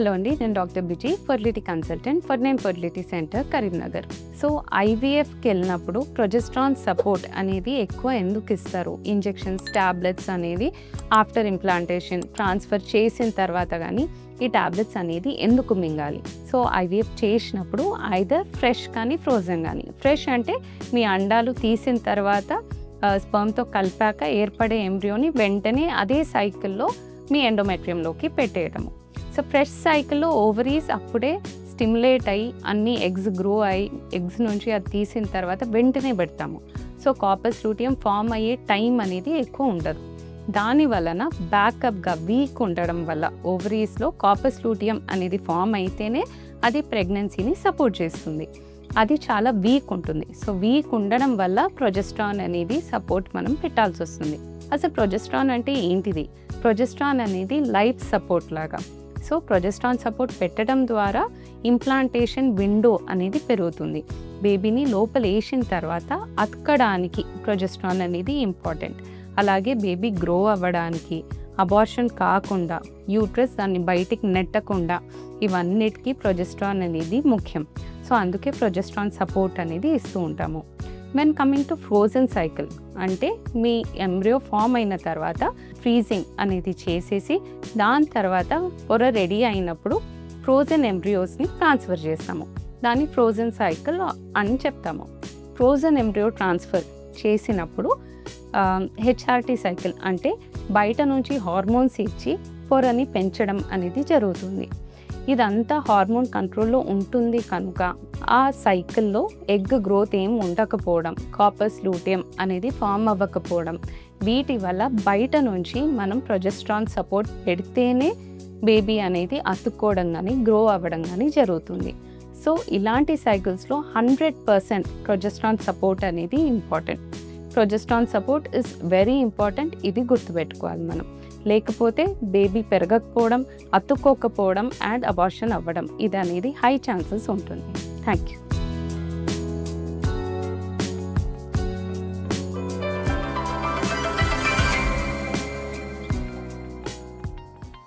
Hello అండి నేను doctor busy fertility consultant for name fertility centre Karimnagar. So ఐవీఎఫ్కి వెళ్ళినప్పుడు progesterone support అనేది ఎక్కువ ఎందుకు ఇస్తారు? ఇంజెక్షన్స్ టాబ్లెట్స్ అనేది ఆఫ్టర్ ఇంప్లాంటేషన్ ట్రాన్స్ఫర్ చేసిన తర్వాత కానీ ఈ టాబ్లెట్స్ అనేది ఎందుకు మింగాలి? సో ఐవీఎఫ్ చేసినప్పుడు ఐదర్ ఫ్రెష్ కానీ ఫ్రోజన్ కానీ. ఫ్రెష్ అంటే మీ అండాలు తీసిన తర్వాత స్పర్మ్తో కలిపాక ఏర్పడే ఎంబ్రియోని వెంటనే అదే సైకిల్లో మీ ఎండోమెట్రియంలోకి పెట్టేయడము సో ఫ్రెష్ సైకిల్లో ఓవరీస్ అప్పుడే స్టిమ్యులేట్ అయ్యి అన్ని ఎగ్స్ గ్రో అయ్యి ఎగ్స్ నుంచి అది తీసిన తర్వాత వెంటనే పెడతాము. సో కాపర్ లూటియం ఫామ్ అయ్యే టైం అనేది ఎక్కువ ఉండదు. దాని వలన బ్యాకప్గా వీక్ ఉండడం వల్ల ఓవరీస్లో కాపర్ లూటియం అనేది ఫామ్ అయితేనే అది ప్రెగ్నెన్సీని సపోర్ట్ చేస్తుంది. అది చాలా వీక్ ఉంటుంది. సో వీక్ ఉండడం వల్ల ప్రొజెస్ట్రాన్ అనేది సపోర్ట్ మనం పెట్టాల్సి వస్తుంది. అసలు ప్రొజెస్ట్రాన్ అంటే ఏంటిది? ప్రొజెస్ట్రాన్ అనేది లైఫ్ సపోర్ట్ లాగా. సో ప్రొజెస్ట్రాన్ సపోర్ట్ పెట్టడం ద్వారా ఇంప్లాంటేషన్ విండో అనేది పెరుగుతుంది. బేబీని లోపల వేసిన తర్వాత అతకడానికి ప్రొజెస్ట్రాన్ అనేది ఇంపార్టెంట్. అలాగే బేబీ గ్రో అవ్వడానికి అబార్షన్ కాకుండా యూట్రస్ దాన్ని బయటికి నెట్టకుండా ఇవన్నిటికీ ప్రొజెస్ట్రాన్ అనేది ముఖ్యం. సో అందుకే ప్రొజెస్ట్రాన్ సపోర్ట్ అనేది ఇస్తూ ఉంటాము. When coming to frozen cycle అంటే మీ ఎంబ్రియో ఫామ్ అయిన తర్వాత ఫ్రీజింగ్ అనేది చేసేసి దాని తర్వాత పొర రెడీ అయినప్పుడు ఫ్రోజన్ ఎంబ్రియోస్ని ట్రాన్స్ఫర్ చేస్తాము. దాన్ని ఫ్రోజన్ సైకిల్ అని చెప్తాము. ఫ్రోజన్ ఎంబ్రియో ట్రాన్స్ఫర్ చేసినప్పుడు హెచ్ఆర్టీ సైకిల్ అంటే బయట నుంచి హార్మోన్స్ ఇచ్చి పొరని పెంచడం అనేది జరుగుతుంది. ఇదంతా హార్మోన్ కంట్రోల్లో ఉంటుంది కనుక ఆ సైకిల్లో ఎగ్ గ్రోత్ ఏం ఉండకపోవడం కాపర్స్ లూటియం అనేది ఫామ్ అవ్వకపోవడం వీటి వల్ల బయట నుంచి మనం ప్రొజెస్ట్రాన్ సపోర్ట్ పెడితేనే బేబీ అనేది అతుక్కోవడం కానీ గ్రో అవ్వడం కానీ జరుగుతుంది. సో ఇలాంటి సైకిల్స్లో హండ్రెడ్ పర్సెంట్ ప్రొజెస్ట్రాన్ సపోర్ట్ అనేది important. Progesterone support is very important ఇది గుర్తుపెట్టుకోవాలి మనం. లేకపోతే బేబీ పెరగకపోవడం అతుక్కోకపోవడం అండ్ అబార్షన్ అవ్వడం ఇది అనేది హై ఛాన్సెస్ ఉంటుంది. Thank you